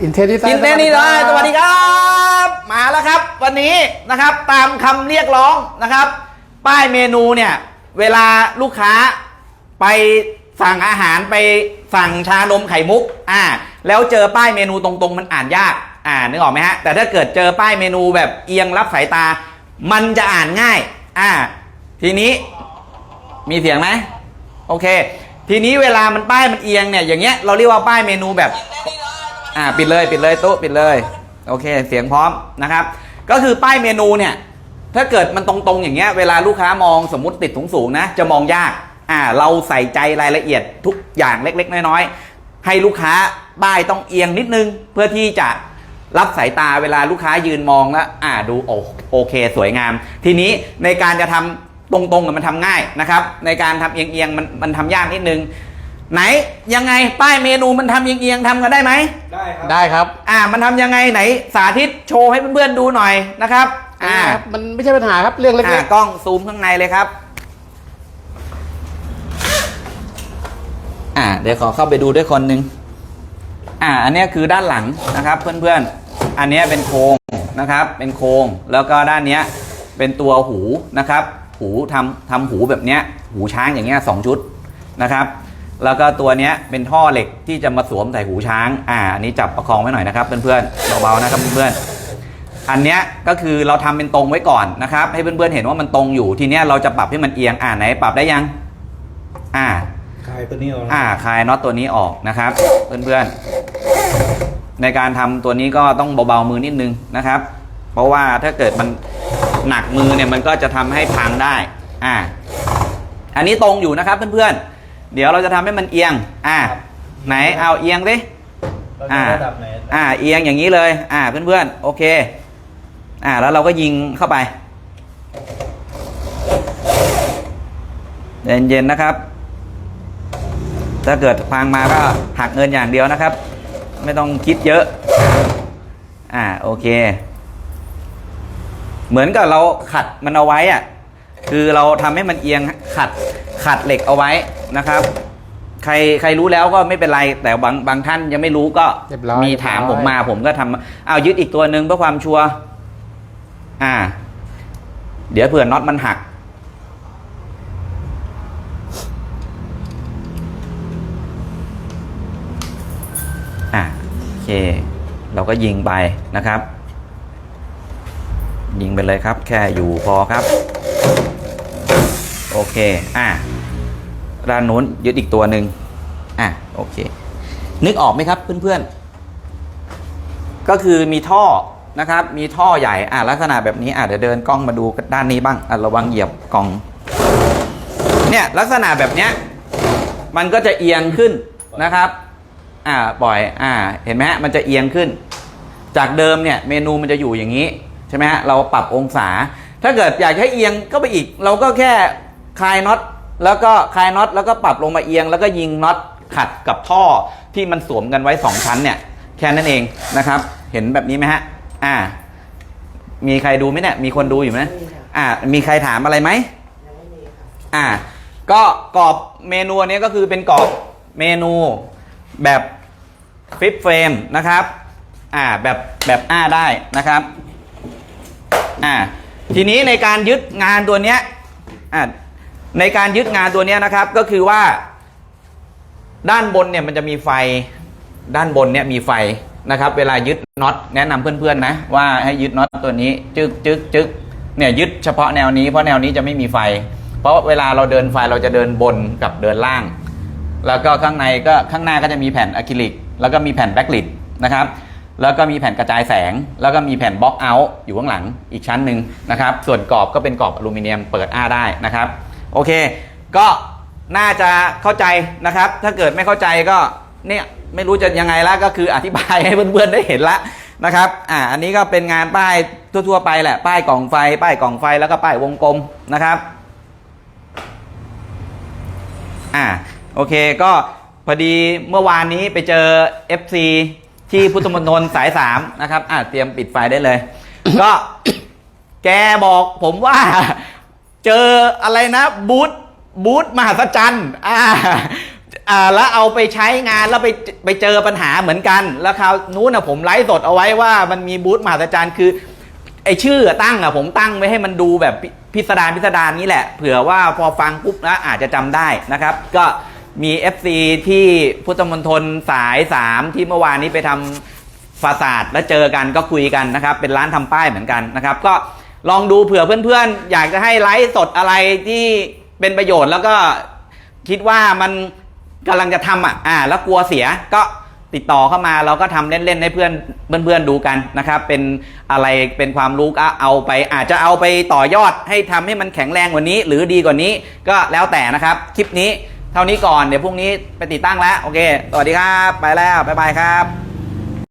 อินเทนนิอินเทนนี่เลยสวัสดีครับ มาแล้วครับ วันนี้นะครับตามคำเรียกร้องนะครับ ป้ายเมนูเนี่ยเวลาลูกค้าไปสั่งอาหารไปสั่งชานมไข่มุกอ่าแล้วเจอป้ายเมนูตรงๆ มันอ่านยากอ่านึกออกไหมฮะแต่ถ้าเกิดเจอป้ายเมนูแบบเอียงรับสายตา มันจะอ่านง่ายอ่าทีนี้มีเสียงไหมโอเค ทีนี้เวลามันป้ายมันเอียงเนี่ยอย่างเงี้ยเราเรียกว่าป้ายเมนูแบบ อ่าปิดเลยปิดเลยตู้ปิดเลย โอเค เสียงพร้อมนะครับ ก็คือป้ายเมนูเนี่ย ถ้าเกิดมันตรงๆอย่างเงี้ยเวลาลูกค้ามองสมมติติดสูงๆนะ จะมองยากอ่าเราใส่ใจรายละเอียดทุกอย่างเล็ก ๆ น้อยๆให้ลูกค้าป้ายต้องเอียงนิดนึง เพื่อที่จะรับสายตาเวลาลูกค้ายืนมองแล้วอ่าดูโอโอเค สวยงาม ทีนี้ในการจะทำตรงๆมันทำง่ายนะครับ ในการทำเอียงๆมันมันทำยากนิดนึง ไหนยังไงป้ายเมนูมันทำเอียงๆทำกันได้ไหมได้ครับ ได้ครับอ่า มันทำยังไงไหนสาธิตโชว์ให้เพื่อนๆดูหน่อยนะครับ อ่าครับมันไม่ใช่ปัญหาครับเรื่องเล็อ่ากกล้องซูมข้างในเลยครับ อ่า เดี๋ยวขอเข้าไปดูด้วยคนหนึ่งอ่า อันเนี้ยคือด้านหลังนะครับ เพื่อนๆ อันเนี้ยเป็นโครงนะครับ เป็นโครงแล้วก็ด้านเนี้ยเป็นตัวหูนะครับ หูทำทำหูแบบเนี้ย หูช้างอย่างเงี้ยสองชุดนะครับ แล้วก็ตัวเนี้ยเป็นท่อเหล็กที่จะมาสวมใส่หูช้าง อ่าอันนี้จับประคองไว้หน่อยนะครับเพื่อนๆเบาๆนะครับเพื่อนๆอันเนี้ยก็คือเราทำเป็นตรงไว้ก่อนนะครับ ให้เพื่อนๆเห็นว่ามันตรงอยู่ทีเนี้ยเราจะปรับให้มันเอียงอ่าไหนปรับได้ยัง อ่าคลายตัวนี้ออกอ่าคลายน็อตตัวนี้ออกนะครับ เพื่อนๆในการทำตัวนี้ก็ต้องเบาๆมือนิดนึงนะครับ เพราะว่าถ้าเกิดมันหนักมือเนี่ยมันก็จะทำให้พังได้ อ่า อันนี้ตรงอยู่นะครับเพื่อนๆ เดี๋ยวเราจะทำให้มันเอียง อ่าไหนเอาเอียงสิเราอ่าจะระดับไหนอ่า เอียงอย่างนี้เลย อ่า เพื่อนๆ โอเค อ่า แล้วเราก็ยิงเข้าไปเย็นๆนะครับ ถ้าเกิดพังมาก็หักเงินอย่างเดียวนะครับ ไม่ต้องคิดเยอะ อ่า โอเค เหมือนกับเราขัดมันเอาไว้อะคือเราทำให้มันเอียงขัดขัดเหล็กเอาไว้ นะครับ ใครใครรู้แล้วก็ไม่เป็นไร แต่บางบางท่านยังไม่รู้ก็เรียบร้อยมีถามเรียบร้อย ผมมาผมก็ทำเอายึดอีกตัวหนึ่งเพื่อความชัวร์อ่า เดี๋ยวเผื่อน็อตมันหัก อะโอเค เราก็ยิงไปนะครับ ยิงไปเลยครับ แค่อยู่พอครับ โอเค อะ ด้านนู้นยึดอีกตัวหนึ่งอะโอเค นึกออกไหมครับเพื่อนๆ ก็คือมีท่อนะครับ มีท่อใหญ่อะลักษณะแบบนี้อะเดี๋ยวเดินกล้องมาดูด้านนี้บ้างอะระวังเหยียบกล่อง เนี่ยลักษณะแบบเนี้ยมันก็จะเอียงขึ้นนะครับ อ่าปล่อย อ่า เห็นไหมฮะ มันจะเอียงขึ้น จากเดิมเนี่ย เมนูมันจะอยู่อย่างนี้ ใช่ไหมฮะ เราปรับองศา ถ้าเกิดอยากให้เอียงก็ไปอีก เราก็แค่คลายน็อต แล้วก็คลายน็อตแล้วก็ปรับลงมาเอียง แล้วก็ยิงน็อตขัดกับท่อที่มันสวมกันไว้สองชั้นเนี่ย แค่นั้นเองนะครับ เห็นแบบนี้ไหมฮะ อ่า มีใครดูไหมเนี่ย มีคนดูอยู่ไหมอ่า มีใครถามอะไรไหมอ่า ก็กรอบเมนูอันนี้ก็คือเป็นกรอบเมนูแบบฟิปเฟรมนะครับ อ่า แบบแบบอ้าได้นะครับ อ่า ทีนี้ในการยึดงานตัวเนี้ย อ่า ในการยึดงานตัวนี้นะครับก็คือว่า ด้านบนเนี่ยมันจะมีไฟด้านบนเนี่ยมีไฟนะครับ เวลายึดน็อตแนะนำเพื่อนๆนะว่าให้ยึดน็อตตัวนี้จึกจึกจึกเนี่ยยึดเฉพาะแนวนี้เพราะแนวนี้จะไม่มีไฟ เพราะเวลาเราเดินไฟเราจะเดินบนกับเดินล่าง แล้วก็ข้างในก็ข้างหน้าก็จะมีแผ่นอะคริลิก แล้วก็มีแผ่นแบ็กลิดนะครับแล้วก็มีแผ่นกระจายแสง แล้วก็มีแผ่นบล็อกเอาท์อยู่ข้างหลังอีกชั้นหนึ่งนะครับ ส่วนกรอบก็เป็นกรอบอลูมิเนียมเปิดอ้าได้นะครับ โอเค ก็น่าจะเข้าใจนะครับ ถ้าเกิดไม่เข้าใจก็เนี่ยไม่รู้จะยังไงละก็คืออธิบายให้เพื่อนๆได้เห็นละนะครับ อ่า อันนี้ก็เป็นงานป้ายทั่วๆไปแหละ ป้ายกล่องไฟ ป้ายกล่องไฟแล้วก็ป้ายวงกลมนะครับ อ่า โอเค ก็พอดีเมื่อวานนี้ไปเจอ FC ที่พุทธมณฑลสายสามนะครับ อ่าเตรียมปิดไฟได้เลย ก็แกบอกผมว่า เจออะไรนะบูธบูธมหัศจรรย์อ่าอ่าแล้วเอาไปใช้งานแล้วไปไปเจอปัญหาเหมือนกัน แล้วคราวนู้นนะผมไลฟ์สดเอาไว้ว่ามันมีบูธมหัศจรรย์คือไอชื่อตั้งอะผมตั้งไว้ให้มันดูแบบพิสดารพิสดารนี้แหละ เผื่อว่าพอฟังปุ๊บแล้วอาจจะจำได้นะครับ ก็มี FC ที่พุทธมณฑลสาย 3 ที่เมื่อวานนี้ไปทำฟาสาดแล้วเจอกันก็คุยกันนะครับ เป็นร้านทำป้ายเหมือนกันนะครับ ก็ ลองดูเผื่อเพื่อนๆ อยากจะให้ไลฟ์สดอะไรที่เป็นประโยชน์แล้วก็คิดว่ามันกำลังจะทำอะอ่าแล้วกลัวเสียก็ติดต่อเข้ามาเราก็ทำเล่นๆให้เพื่อนเพื่อนๆดูกันนะครับ เป็นอะไรเป็นความรู้ก็เอาไปอาจจะเอาไปต่อยอดให้ทำให้มันแข็งแรงกว่านี้ หรือดีกว่านี้ก็แล้วแต่นะครับ คลิปนี้เท่านี้ก่อนเดี๋ยวพรุ่งนี้ไปติดตั้งแล้ว โอเค สวัสดีครับ ไปแล้ว บ๊ายบายครับ